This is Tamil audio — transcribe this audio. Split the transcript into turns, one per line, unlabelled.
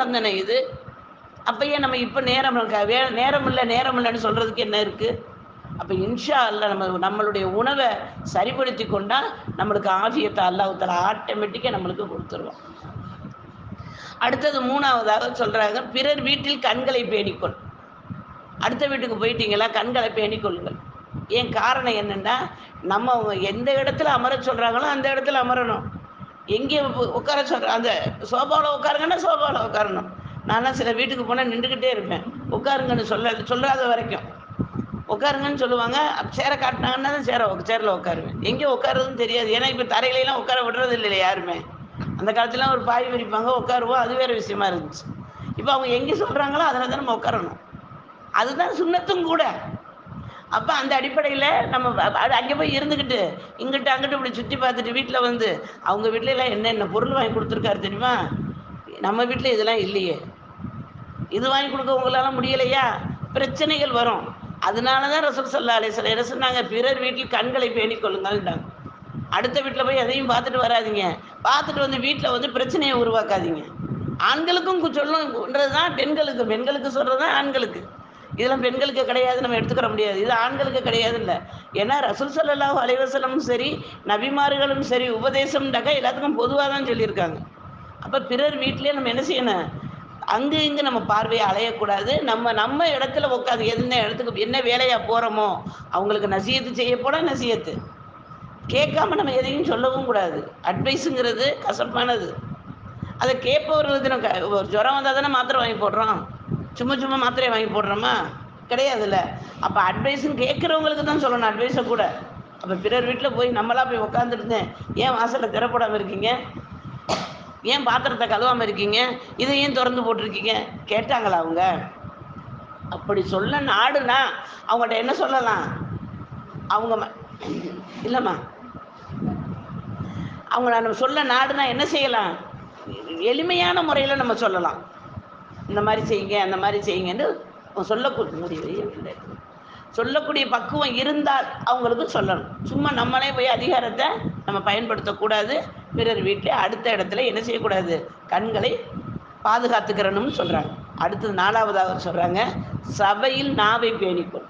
சந்தனை தானே இது அப்பயே நம்ம இப்போ நேரம் வே நேரம் இல்லை நேரம் இல்லைன்னு சொல்கிறதுக்கு என்ன இருக்குது அப்போ இன்ஷா அல்ல நம்ம நம்மளுடைய உணவை சரிப்படுத்தி கொண்டால் நம்மளுக்கு ஆஃபியத்தை அல்லாஹால ஆட்டோமேட்டிக்காக நம்மளுக்கு கொடுத்துருவோம் அடுத்தது மூணாவதாக சொல்கிறாங்க பிறர் வீட்டில் கண்களை பேணிக்கொள். அடுத்த வீட்டுக்கு போயிட்டீங்களா? கண்களை பேணிக்கொள்ளுங்கள். ஏன் காரணம் என்னென்னா நம்ம அவங்க எந்த இடத்துல அமர சொல்கிறாங்களோ அந்த இடத்துல அமரணும். எங்கே உட்கார சொல்கிற அந்த சோபாவில் உட்காருங்கன்னா சோபாவில் உட்காரணும். நான்லாம் சில வீட்டுக்கு போனால் நின்றுக்கிட்டே இருப்பேன். உட்காருங்கன்னு சொல்ல சொல்லாத வரைக்கும். உட்காருங்கன்னு சொல்லுவாங்க. சேரை காட்டினாங்கன்னா தான் சேரை சேரில் உட்காருவேன். எங்கே உட்காருறதுன்னு தெரியாது. ஏன்னா இப்போ தரையிலலாம் உட்கார விடுறது இல்லை யாருமே. அந்த காலத்துலாம் ஒரு பாய் விரிப்பாங்க உட்காருவோம். அது வேறு விஷயமா இருந்துச்சு. இப்போ அவங்க எங்கே சொல்கிறாங்களோ அதில் தான் நம்ம உட்காரணும். அதுதான் சுண்ணத்தும் கூட. அப்போ அந்த அடிப்படையில் நம்ம அது அங்கே போய் இருந்துக்கிட்டு இங்கிட்டு அங்கிட்டு இப்படி சுற்றி பார்த்துட்டு வீட்டில் வந்து அவங்க வீட்டிலலாம் எல்லாம் என்னென்ன பொருள் வாங்கி கொடுத்துருக்காரு தெரியுமா? நம்ம வீட்டில் இதெல்லாம் இல்லையே. இது வாங்கி கொடுக்க உங்களால் முடியலையா? பிரச்சனைகள் வரும். அதனால தான் ரசூல் சல்லா அலிஸ்லாம் என்ன சொன்னாங்க? பிறர் வீட்டில் கண்களை பேணிக் கொள்ளுங்கள்ட்டாங்க அடுத்த வீட்டில் போய் எதையும் பார்த்துட்டு வராதீங்க. பார்த்துட்டு வந்து வீட்டில் வந்து பிரச்சனையை உருவாக்காதீங்க. ஆண்களுக்கும் சொல்லணுன்றது தான் பெண்களுக்கு. பெண்களுக்கு சொல்கிறது தான் ஆண்களுக்கு. இதெல்லாம் பெண்களுக்கு கிடையாது நம்ம எடுத்துக்கிற முடியாது. இது ஆண்களுக்கு கிடையாது இல்லை ஏன்னா ரசூல் சல்லாஹ் அலைஹி சரி நபிமார்களும் சரி உபதேசம்டாக்க எல்லாத்துக்கும் பொதுவாக தான் சொல்லியிருக்காங்க. அப்போ பிறர் வீட்டிலே நம்ம என்ன செய்யணும்? அங்கு இங்கு நம்ம பார்வையை அலையக்கூடாது. நம்ம நம்ம இடத்துல உட்காந்து என்ன இடத்துக்கு என்ன வேலையாக போகிறோமோ அவங்களுக்கு நசியத்து செய்ய போனால் நசியத்து கேட்காம நம்ம எதையும் சொல்லவும் கூடாது. அட்வைஸுங்கிறது கசப்பானது. அதை கேட்பவர்களுக்கு நம்ம க- ஒரு ஜுரம் வந்தால் தானே மாத்திரை வாங்கி போடுறோம். சும்மா சும்மா மாத்திரையை வாங்கி போடுறோமா? கிடையாதுல்ல. அப்போ அட்வைஸும் கேட்குறவங்களுக்கு தான் சொல்லணும் அட்வைஸை கூட. அப்போ பிறர் வீட்டில் போய் நம்மளா போய் உட்காந்துருந்தேன் ஏன் வாசலில் திறப்படாமல் இருக்கீங்க? ஏன் பாத்திரத்தை கழுவாமல் இருக்கீங்க? இதை ஏன் திறந்து போட்டிருக்கீங்க? கேட்டாங்களா அவங்க? அப்படி சொல்ல நாடுனா அவங்கள்ட்ட என்ன சொல்லலாம்? அவங்க இல்லைம்மா. அவங்க நம்ம சொல்ல நாடுனா என்ன செய்யலாம்? எளிமையான முறையில் நம்ம சொல்லலாம். இந்த மாதிரி செய்யுங்க அந்த மாதிரி செய்யுங்கன்னு சொல்லக்கூடிய முடிவு சொல்லக்கூடிய பக்குவம் இருந்தால் அவங்களுக்கு சொல்லணும். சும்மா நம்மளே போய் அதிகாரத்தை நம்ம பயன்படுத்தக்கூடாது. பிறர் வீட்டில் அடுத்த இடத்துல என்ன செய்யக்கூடாது? கண்களை பாதுகாத்துக்கிறணும்னு சொல்கிறாங்க அடுத்தது நாலாவதாக சொல்கிறாங்க சபையில் நாவை பேணிக்கொள்.